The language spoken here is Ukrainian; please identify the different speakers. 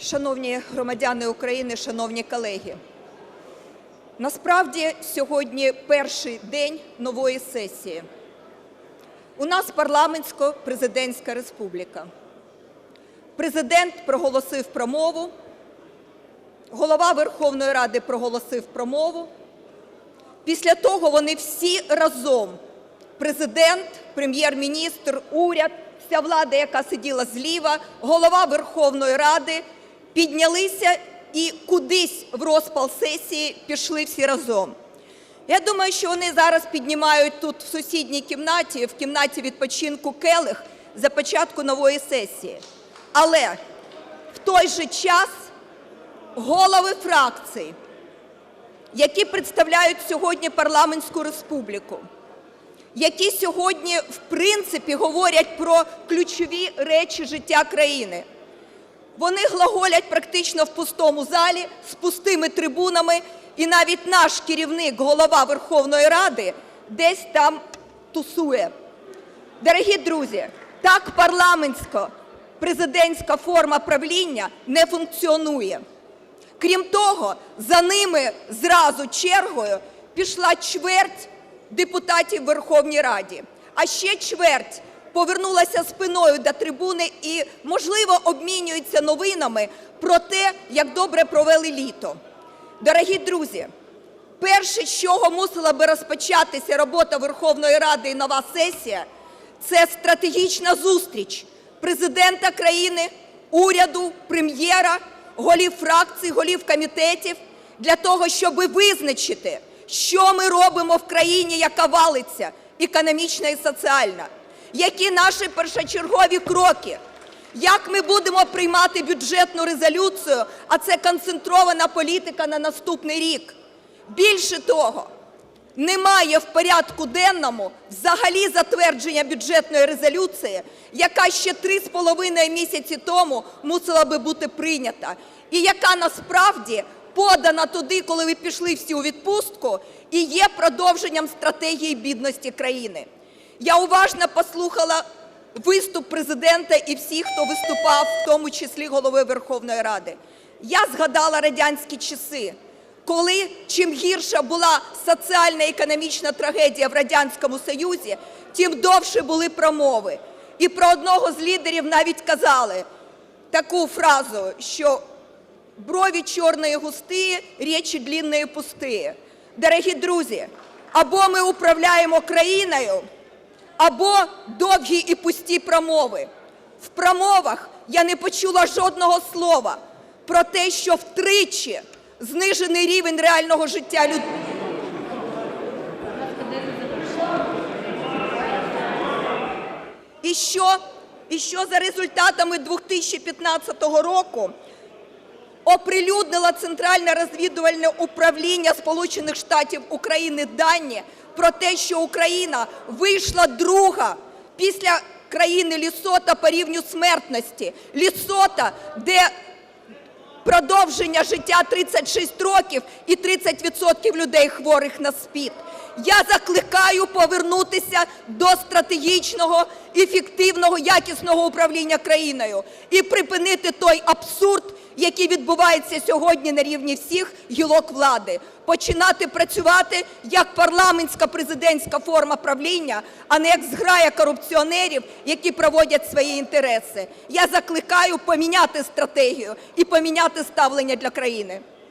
Speaker 1: шановні громадяни України, шановні колеги, насправді сьогодні перший день нової сесії. У нас парламентсько-президентська республіка. Президент проголосив промову, голова Верховної Ради проголосив промову. Після того вони всі разом Президент, Прем'єр-міністр, уряд, вся влада, яка сиділа зліва, голова Верховної Ради піднялися і кудись в розпал сесії пішли всі разом. Я думаю, що вони зараз піднімають тут в сусідній кімнаті, в кімнаті відпочинку келих за початку нової сесії. Але в той же час голови фракцій, які представляють сьогодні парламентську республіку, які сьогодні в принципі говорять про ключові речі життя країни. Вони глаголять практично в пустому залі з пустими трибунами, і навіть наш керівник, голова Верховної Ради, десь там тусує. Дорогі друзі, так парламентсько-президентська форма правління не функціонує. Крім того, за ними зразу чергою пішла чверть депутатів Верховній Раді, а ще чверть повернулася спиною до трибуни і, можливо, обмінюються новинами про те, як добре провели літо. Дорогі друзі, перше, з чого мусила би розпочатися робота Верховної Ради і нова сесія, це стратегічна зустріч президента країни, уряду, прем'єра, голів фракцій, голів комітетів для того, щоб визначити, що ми робимо в країні, яка валиться економічно і соціально, які наші першочергові кроки, як ми будемо приймати бюджетну резолюцію, а це концентрована політика на наступний рік. Більше того, немає в порядку денному взагалі затвердження бюджетної резолюції, яка ще три з половиною місяці тому мусила би бути прийнята, і яка насправді подана туди, коли ви пішли всі у відпустку, і є продовженням стратегії бідності країни. Я уважно послухала виступ президента і всіх, хто виступав, в тому числі голови Верховної Ради. Я згадала радянські часи, коли чим гірша була соціальна і економічна трагедія в Радянському Союзі, тим довше були промови. І про одного з лідерів навіть казали таку фразу, що брові чорної густі, речі длінної пусті. Дорогі друзі, або ми управляємо країною, або довгі і пусті промови. В промовах я не почула жодного слова про те, що втричі знижений рівень реального життя людей. І що, і що за результатами 2015 року оприлюднило Центральне розвідувальне управління Сполучених Штатів України дані про те, що Україна вийшла друга після країни Лісота по рівню смертності. Лісота, де продовження життя 36 років і 30% людей хворих на СПІД. Я закликаю повернутися до стратегічного, ефективного, якісного управління країною і припинити той абсурд, який відбувається сьогодні на рівні всіх гілок влади. Починати працювати як парламентська президентська форма правління, а не як зграя корупціонерів, які проводять свої інтереси. Я закликаю поміняти стратегію і поміняти ставлення для країни.